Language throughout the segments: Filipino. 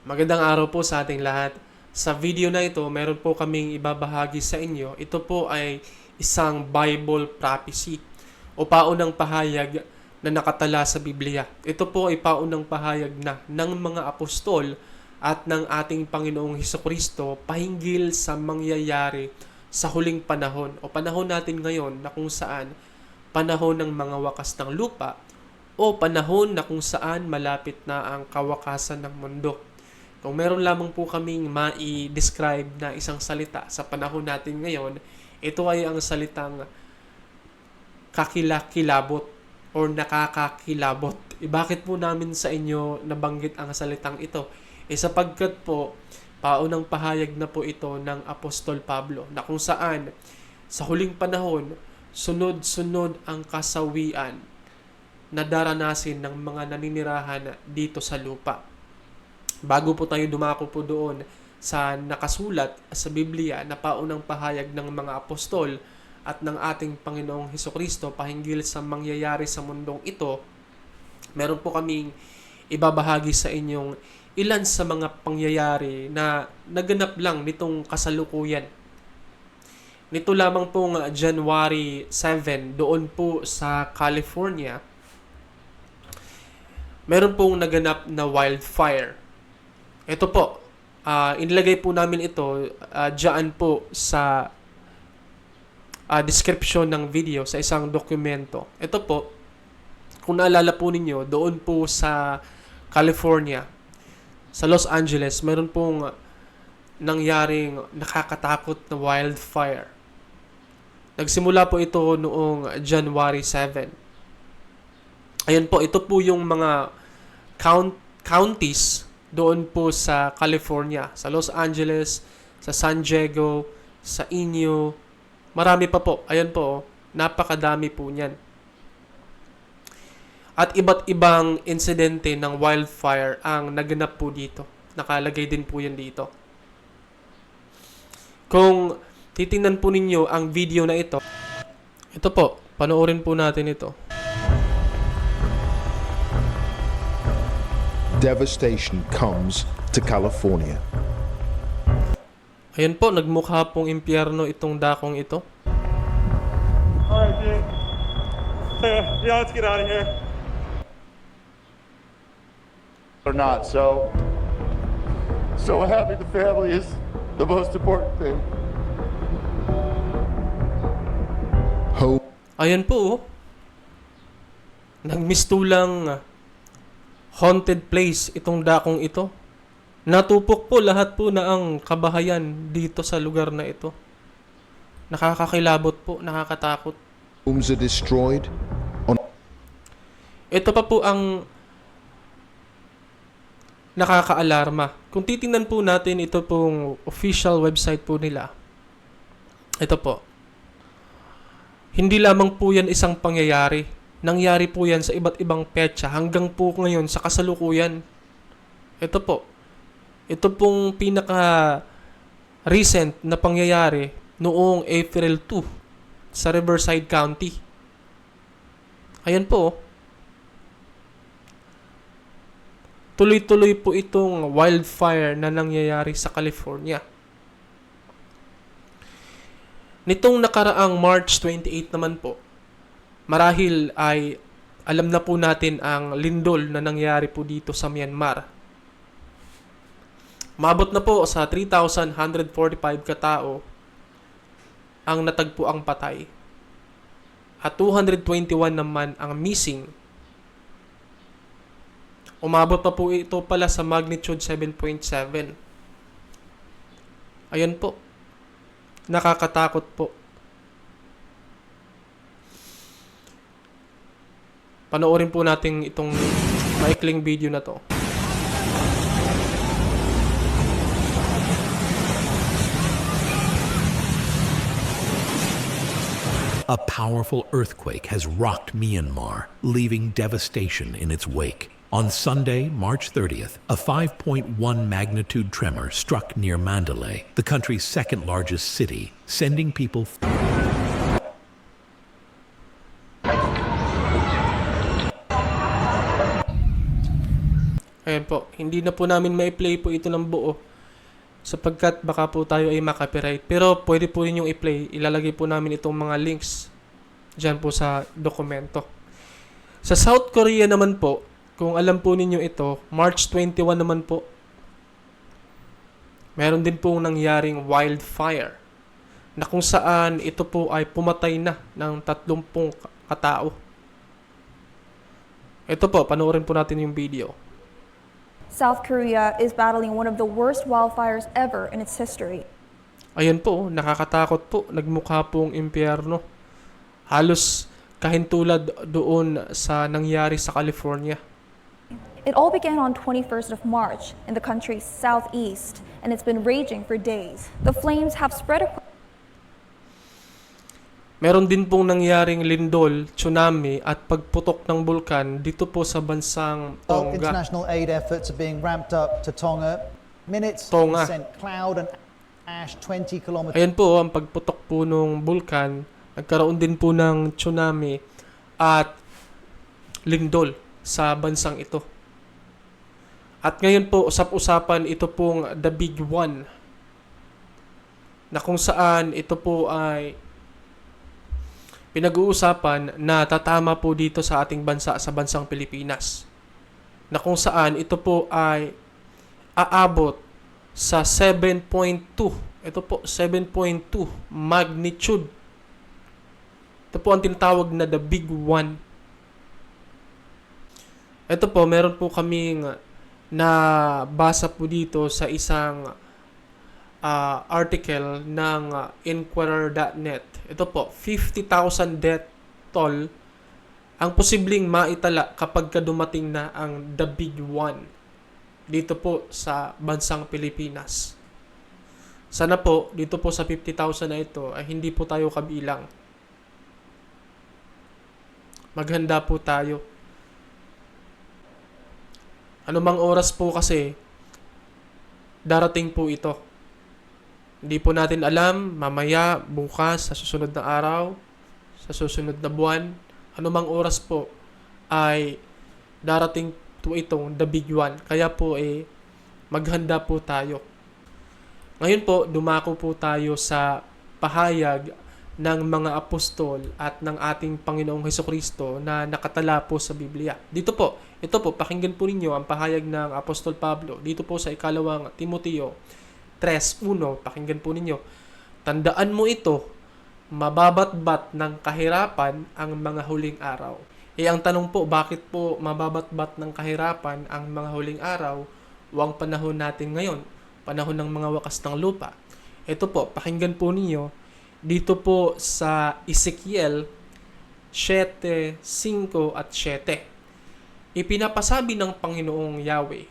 Magandang araw po sa ating lahat. Sa video na ito, meron po kaming ibabahagi sa inyo. Ito po ay isang Bible prophecy o paunang pahayag na nakatala sa Biblia. Ito po ay paunang pahayag na ng mga apostol at ng ating Panginoong Heso Kristo pahinggil sa mangyayari sa huling panahon o panahon natin ngayon na kung saan panahon ng mga wakas ng lupa o panahon na kung saan malapit na ang kawakasan ng mundo. Kung meron lamang po kaming mai-describe na isang salita sa panahon natin ngayon, ito ay ang salitang kakilakilabot or nakakakilabot. E bakit po namin sa inyo nabanggit ang salitang ito? E sapagkat po, paunang pahayag na po ito ng Apostol Pablo na kung saan sa huling panahon, sunod-sunod ang kasawian na daranasin ng mga naninirahan dito sa lupa. Bago po tayo dumako po doon sa nakasulat sa Biblia na paunang pahayag ng mga apostol at ng ating Panginoong Heso Kristo pahinggil sa mangyayari sa mundong ito, meron po kaming ibabahagi sa inyong ilan sa mga pangyayari na naganap lang nitong kasalukuyan. Nito lamang pong January 7 doon po sa California, meron pong naganap na wildfire. Ito po, ah, inilagay po namin ito uh, dyan po sa ah, description ng video sa isang dokumento. Ito po, kung naalala po ninyo, doon po sa California, sa Los Angeles, meron pong nangyaring nakakatakot na wildfire. Nagsimula po ito noong January 7. Ayan po, ito po yung mga count, counties doon po sa California, sa Los Angeles, sa San Diego, sa Inyo. Marami pa po. Ayan po, oh. napakadami po niyan. At iba't ibang insidente ng wildfire ang naganap po dito. Nakalagay din po yan dito. Kung titingnan po ninyo ang video na ito, ito po, panoorin po natin ito. Devastation comes to California. Ayan po, nagmukha pong impyerno itong dakong ito. Alright, dude. Yeah, let's get out of here. Or not, so. So happy the family is the most important thing. Hope Ayan po, oh. Nagmistulang haunted place itong dakong ito. Natupok po lahat po na ang kabahayan dito sa lugar na ito. Nakakakilabot po, nakakatakot. homes are destroyed on Ito pa po ang nakakaalarma. Kung titingnan po natin ito pong official website po nila. Ito po. Hindi lamang po yan isang pangyayari. Nangyari po yan sa iba't ibang petsa hanggang po ngayon sa kasalukuyan. Ito po. Ito pong pinaka recent na pangyayari noong April 2 sa Riverside County. Ayan po. Tuloy-tuloy po itong wildfire na nangyayari sa California. Nitong nakaraang March 28 naman po, marahil ay alam na po natin ang lindol na nangyari po dito sa Myanmar. Mabot na po sa 3,145 katao ang natagpo ang patay. At 221 naman ang missing. Umabot pa po ito pala sa magnitude 7.7. Ayan po. Nakakatakot po. Panoorin po natin itong maikling video na to. A powerful earthquake has rocked Myanmar, leaving devastation in its wake. On Sunday, March 30th, a 5.1 magnitude tremor struck near Mandalay, the country's second largest city, sending people Ayan po, hindi na po namin mai-play po ito ng buo sapagkat baka po tayo ay makapiright. Pero pwede po rin yung i-play. Ilalagay po namin itong mga links dyan po sa dokumento. Sa South Korea naman po, kung alam po ninyo ito, March 21 naman po, meron din pong nangyaring wildfire na kung saan ito po ay pumatay na ng 30 katao. Ito po, panoorin po natin yung video. South Korea is battling one of the worst wildfires ever in its history. Ayan po, nakakatakot po. Nagmukha pong impyerno. Halos kahintulad doon sa nangyari sa California. It all began on 21st of March in the country's southeast, and it's been raging for days. The flames have spread across Meron din pong nangyaring lindol, tsunami at pagputok ng bulkan dito po sa bansang Well, Tonga. international aid efforts are being ramped up to Tonga. Minutes Tonga. sent cloud and ash 20 kilometers Ayan po, ang pagputok po ng bulkan, nagkaroon din po ng tsunami at lindol sa bansang ito. At ngayon po, usap-usapan ito pong The Big One na kung saan ito po ay pinag-uusapan na tatama po dito sa ating bansa, sa bansang Pilipinas. Na kung saan ito po ay aabot sa 7.2. Ito po, 7.2 magnitude. Ito po ang tinatawag na the big one. Ito po, meron po kaming nabasa po dito sa isang ah, article ng ah, Inquirer.net. Ito po, 50,000 death toll ang posibleng maitala kapag ka dumating na ang the big one dito po sa bansang Pilipinas. Sana po, dito po sa 50,000 na ito, ay hindi po tayo kabilang. Maghanda po tayo. Anumang oras po kasi, darating po ito. Hindi po natin alam, mamaya, bukas, sa susunod na araw, sa susunod na buwan, anumang oras po, ay darating po itong the big one. Kaya po eh, maghanda po tayo. Ngayon po, dumako po tayo sa pahayag ng mga apostol at ng ating Panginoong Heso Kristo na nakatala po sa Biblia. Dito po, ito po, pakinggan po ninyo ang pahayag ng Apostol Pablo. Dito po sa ikalawang Timoteo 3.1, pakinggan po ninyo. Tandaan mo ito, mababatbat ng kahirapan ang mga huling araw. Eh ang tanong po, bakit po mababatbat ng kahirapan ang mga huling araw? Huwag panahon natin ngayon, panahon ng mga wakas ng lupa. Ito po, pakinggan po ninyo, dito po sa Ezekiel 7, 5 at 7. Ipinapasabi ng Panginoong Yahweh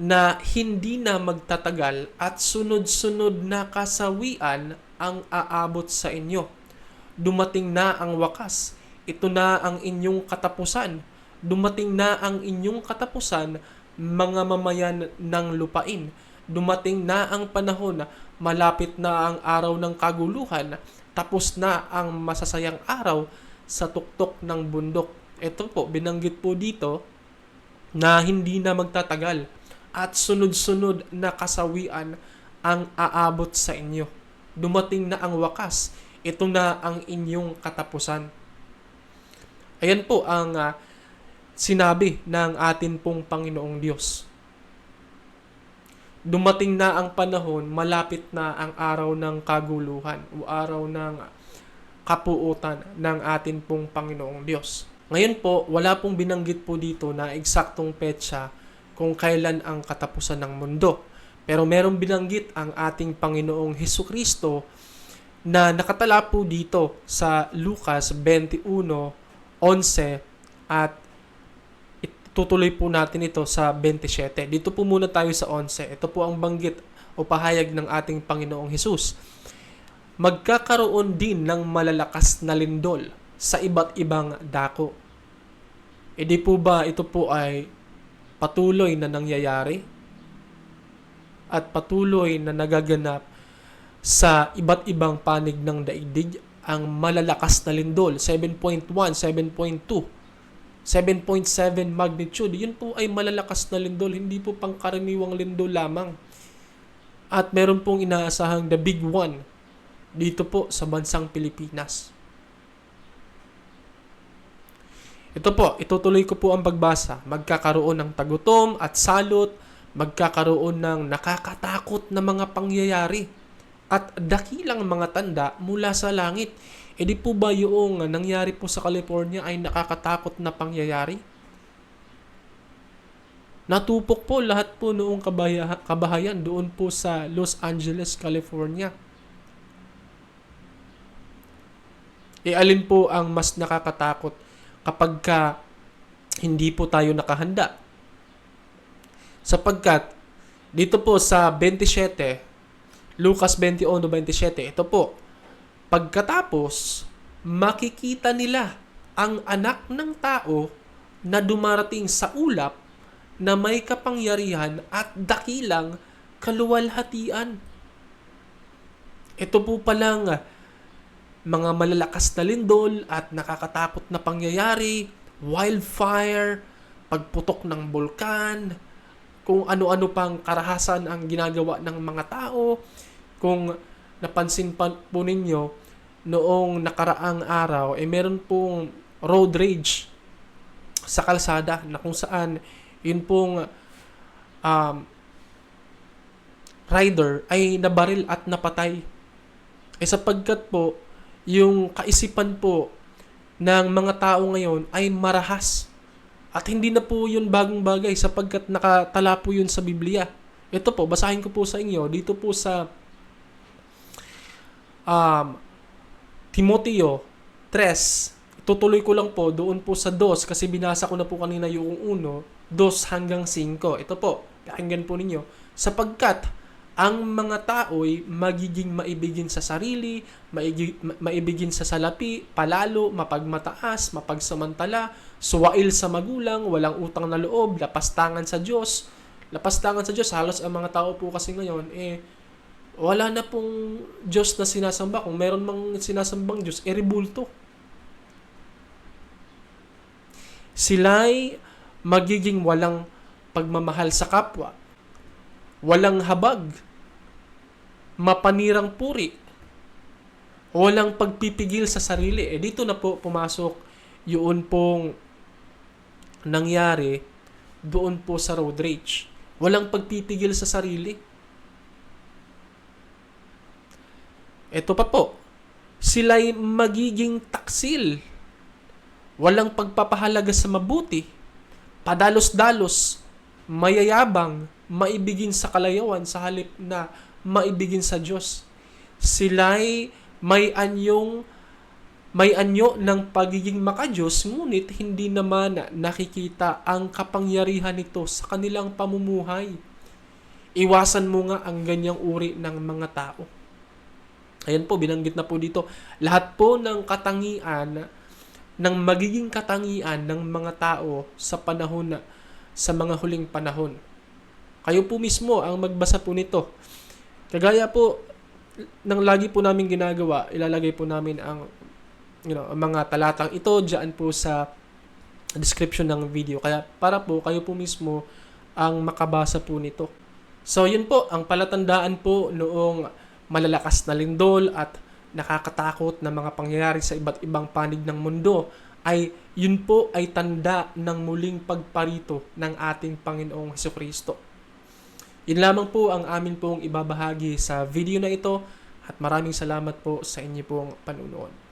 na hindi na magtatagal at sunod-sunod na kasawian ang aabot sa inyo. Dumating na ang wakas. Ito na ang inyong katapusan. Dumating na ang inyong katapusan, mga mamayan ng lupain. Dumating na ang panahon na malapit na ang araw ng kaguluhan. Tapos na ang masasayang araw sa tuktok ng bundok. Ito po, binanggit po dito na hindi na magtatagal at sunod-sunod na kasawian ang aabot sa inyo. Dumating na ang wakas. Ito na ang inyong katapusan. Ayan po ang ah, sinabi ng atin pong Panginoong Diyos. Dumating na ang panahon, malapit na ang araw ng kaguluhan o araw ng kapuutan ng atin pong Panginoong Diyos. Ngayon po, wala pong binanggit po dito na eksaktong petsa kung kailan ang katapusan ng mundo. Pero merong binanggit ang ating Panginoong Heso Kristo na nakatala po dito sa Lucas 21:11 at itutuloy po natin ito sa 27. Dito po muna tayo sa 11. Ito po ang banggit o pahayag ng ating Panginoong Hesus. Magkakaroon din ng malalakas na lindol sa iba't ibang dako. E di po ba ito po ay patuloy na nangyayari at patuloy na nagaganap sa iba't ibang panig ng daigdig ang malalakas na lindol 7.1, 7.2 7.7 magnitude. Yun po ay malalakas na lindol, hindi po pangkaraniwang lindol lamang. At meron pong inaasahang the big one dito po sa bansang Pilipinas. Ito po, itutuloy ko po ang pagbasa. Magkakaroon ng tagutom at salot, magkakaroon ng nakakatakot na mga pangyayari at dakilang mga tanda mula sa langit. E di po ba yung nangyari po sa California ay nakakatakot na pangyayari? Natupok po lahat po noong kabaya- kabahayan doon po sa Los Angeles, California. E alin po ang mas nakakatakot kapag ka hindi po tayo nakahanda? Sapagkat dito po sa 27, Lucas 21:27, ito po, pagkatapos makikita nila ang anak ng tao na dumarating sa ulap na may kapangyarihan at dakilang kaluwalhatian. Ito po palang mga malalakas na lindol at nakakatakot na pangyayari, wildfire, pagputok ng bulkan, kung ano-ano pang karahasan ang ginagawa ng mga tao. Kung napansin pa po ninyo, noong nakaraang araw, eh meron pong road rage sa kalsada na kung saan yun pong um, rider ay nabaril at napatay. Eh sapagkat po, yung kaisipan po ng mga tao ngayon ay marahas. At hindi na po yun bagong bagay sapagkat nakatala po yun sa Biblia. Ito po, basahin ko po sa inyo dito po sa um, Timoteo 3. Tutuloy ko lang po doon po sa 2 kasi binasa ko na po kanina yung 1, 2 hanggang 5. Ito po, pakinggan po ninyo. Sapagkat ang mga tao'y magiging maibigin sa sarili, maibigin sa salapi, palalo, mapagmataas, mapagsamantala, suwail sa magulang, walang utang na loob, lapastangan sa Diyos. Lapastangan sa Diyos, halos ang mga tao po kasi ngayon, eh, wala na pong Diyos na sinasamba. Kung meron mang sinasambang Diyos, eh, rebulto. Sila'y magiging walang pagmamahal sa kapwa, walang habag, mapanirang puri, walang pagpipigil sa sarili. Eh dito na po pumasok yun pong nangyari doon po sa road rage. Walang pagpipigil sa sarili. Ito pa po, sila'y magiging taksil. Walang pagpapahalaga sa mabuti. Padalos-dalos, mayayabang, maibigin sa kalayawan sa halip na maibigin sa Diyos. Sila'y may anyong may anyo ng pagiging makadiyos ngunit hindi naman nakikita ang kapangyarihan nito sa kanilang pamumuhay. Iwasan mo nga ang ganyang uri ng mga tao. Ayan po, binanggit na po dito. Lahat po ng katangian, ng magiging katangian ng mga tao sa panahon na, sa mga huling panahon. Kayo po mismo ang magbasa po nito. Kagaya po ng lagi po namin ginagawa, ilalagay po namin ang you know, ang mga talatang ito diyan po sa description ng video. Kaya para po kayo po mismo ang makabasa po nito. So yun po ang palatandaan po noong malalakas na lindol at nakakatakot na mga pangyayari sa iba't ibang panig ng mundo ay yun po ay tanda ng muling pagparito ng ating Panginoong Heso Kristo. Yun lamang po ang amin pong ibabahagi sa video na ito at maraming salamat po sa inyo pong panunood.